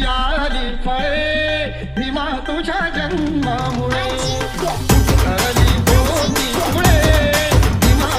मिळाली फळे भीमा तुझ्या जन्मामुळे